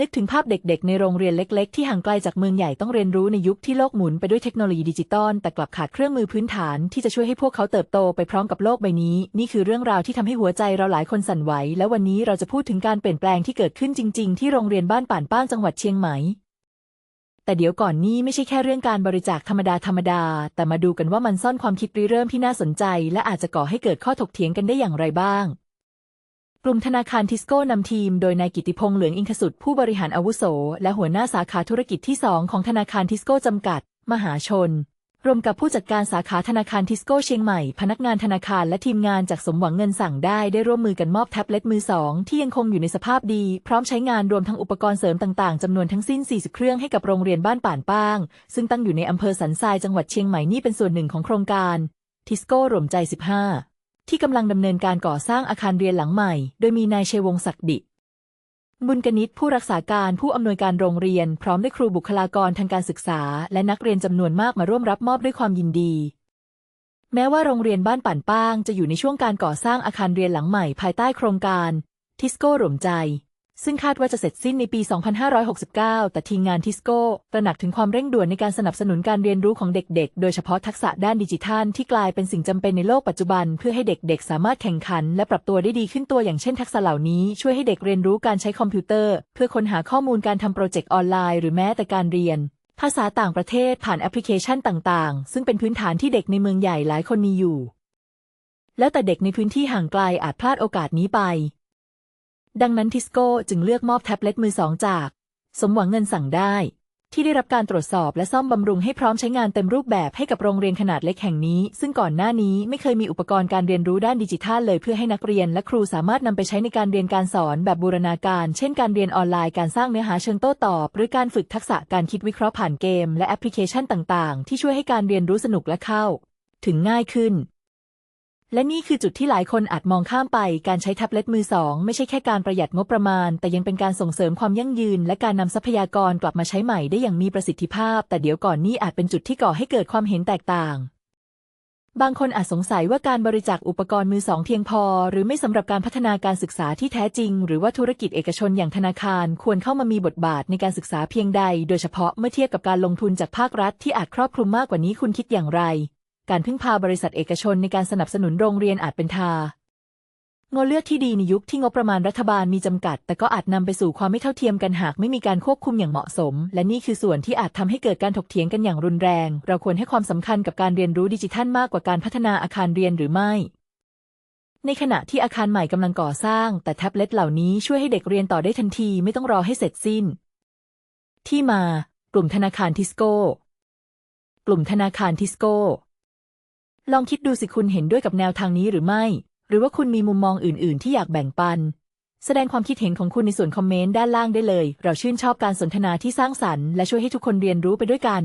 นึกถึงภาพเด็กๆ ในโรงเรียนเล็ก ๆ ที่ห่างไกลจากเมืองใหญ่ต้องเรียนรู้ในยุคที่โลกหมุนไปด้วยเทคโนโลยีดิจิตอลแต่กลับขาดเครื่องมือพื้นฐานที่จะช่วยให้พวกเขาเติบโตไปพร้อมกับโลกใบนี้ นี่คือเรื่องราวที่ทำให้หัวใจเราหลายคนสั่นไหว และวันนี้เราจะพูดถึงการเปลี่ยนแปลงที่เกิดขึ้นจริง ๆ ที่โรงเรียนบ้านป่านป้างจังหวัดเชียงใหม่แต่เดี๋ยวก่อนนี่ไม่ใช่แค่เรื่องการบริจาคธรรมดาธรรมดา แต่มาดูกันว่ามันซ่อนความคิดริเริ่มที่น่าสนใจ และอาจจะก่อให้เกิดข้อถกเถียงกันได้อย่างไรบ้าง กลุ่มธนาคารทิสโก้นำทีมโดยนายกิติพงษ์เหลืองอิงคสุดผู้บริหารอาวุโส และหัวหน้าสาขาธุรกิจที่ 2 ของธนาคารทิสโก้จำกัด มหาชน รวมกับผู้จัดการสาขาธนาคารทิสโก้เชียงใหม่ พนักงานธนาคารและทีมงานจากสมหวังเงินสั่งได้ได้ร่วมมือกันมอบแท็บเล็ตมือสองที่ยังคงอยู่ในสภาพดี พร้อมใช้งานรวมทั้งอุปกรณ์เสริมต่างๆจำนวนทั้งสิ้น 40 เครื่องให้กับโรงเรียนบ้านป่านป้าง ซึ่งตั้งอยู่ในอำเภอสันทรายจังหวัดเชียงใหม่นี่เป็นส่วนหนึ่งของโครงการทิสโก้รวมใจ 15 ที่กำลังดำเนินการก่อสร้างอาคารเรียนหลังใหม่ โดยมีนายชัยวงศักดิ์บุญกนิษฐ์ผู้รักษาการผู้อำนวยการโรงเรียน พร้อมด้วยครูบุคลากรทางการศึกษา และนักเรียนจำนวนมากมาร่วมรับมอบด้วยความยินดี แม้ว่าโรงเรียนบ้านป่านป้าง จะอยู่ในช่วงการก่อสร้างอาคารเรียนหลังใหม่ภายใต้โครงการทิสโก้หลมใจ ซึ่งคาดว่าจะเสร็จสิ้นในปี 2569 แต่ทีมงานทิสโก้ตระหนักถึงความเร่งด่วนในการสนับสนุนการเรียนรู้ของเด็กๆ โดยเฉพาะทักษะด้านดิจิทัลที่กลายเป็นสิ่งจำเป็นในโลกปัจจุบัน เพื่อให้เด็กๆ สามารถแข่งขัน และปรับตัวได้ดีขึ้นตัวอย่างเช่น ทักษะเหล่านี้ช่วยให้เด็กเรียนรู้การใช้คอมพิวเตอร์ เพื่อค้นหาข้อมูลการทำโปรเจกต์ออนไลน์หรือแม้แต่การเรียน ภาษาต่างประเทศผ่านแอปพลิเคชันต่างๆ ซึ่งเป็นพื้นฐานที่เด็กในเมืองใหญ่หลายคนมีอยู่ แล้วแต่เด็กในพื้นที่ห่างไกลอาจพลาดโอกาสนี้ไป ดังนั้นทิสโก้จึงเลือกมอบแท็บเล็ตมือสองจาก สมหวังเงินสั่งได้ ที่ได้รับการตรวจสอบและซ่อมบำรุงให้พร้อมใช้งานเต็มรูปแบบให้กับโรงเรียนขนาดเล็กแห่งนี้ ซึ่งก่อนหน้านี้ไม่เคยมีอุปกรณ์การเรียนรู้ด้านดิจิทัลเลยเพื่อให้นักเรียนและครูสามารถนำไปใช้ในการเรียนการสอนแบบบูรณาการ เช่นการเรียนออนไลน์การสร้างเนื้อหาเชิงโต้ตอบ หรือการฝึกทักษะการคิดวิเคราะห์ผ่านเกม และแอปพลิเคชันต่าง ๆ ที่ช่วยให้การเรียนรู้สนุกและเข้า ถึงง่ายขึ้น และนี่คือจุดที่หลายคนอาจมองข้ามไป การใช้แท็บเล็ตมือสองไม่ใช่แค่การประหยัดงบประมาณ แต่ยังเป็นการส่งเสริมความยั่งยืน และการนำทรัพยากรกลับมาใช้ใหม่ได้อย่างมีประสิทธิภาพ แต่เดี๋ยวก่อนนี่อาจเป็นจุดที่ก่อให้เกิดความเห็นแตกต่าง บางคนอาจสงสัยว่าการบริจาคอุปกรณ์มือสองเพียงพอ หรือไม่สำหรับการพัฒนาการศึกษาที่แท้จริง หรือว่าธุรกิจเอกชนอย่างธนาคารควรเข้ามามีบทบาทในการศึกษาเพียงใด โดยเฉพาะเมื่อเทียบกับการลงทุนจากภาครัฐที่อาจครอบคลุมมากกว่านี้คุณคิดอย่างไร การพึ่งพาบริษัทเอกชนในการสนับสนุนโรงเรียนอาจเป็นทางเลือกที่ดีในยุคที่งบประมาณรัฐบาลมีจำกัด แต่ก็อาจนำไปสู่ความไม่เท่าเทียมกันหากไม่มีการควบคุมอย่างเหมาะสม และนี่คือส่วนที่อาจทำให้เกิดการถกเถียงกันอย่างรุนแรง เราควรให้ความสำคัญกับการเรียนรู้ดิจิทัลมากกว่าการพัฒนาอาคารเรียนหรือไม่ ในขณะที่อาคารใหม่กำลังก่อสร้าง แต่แท็บเล็ตเหล่านี้ช่วยให้เด็กเรียนต่อได้ทันทีไม่ต้องรอให้เสร็จสิ้น ที่มา กลุ่มธนาคารทิสโก้ กลุ่มธนาคารทิสโก้ ลองคิดดูสิคุณเห็นด้วยกับแนวทางนี้หรือไม่ หรือว่าคุณมีมุมมองอื่น ๆ ที่อยากแบ่งปัน แสดงความคิดเห็นของคุณในส่วนคอมเมนต์ด้านล่างได้เลย เราชื่นชอบการสนทนาที่สร้างสรรค์และช่วยให้ทุกคนเรียนรู้ไปด้วยกัน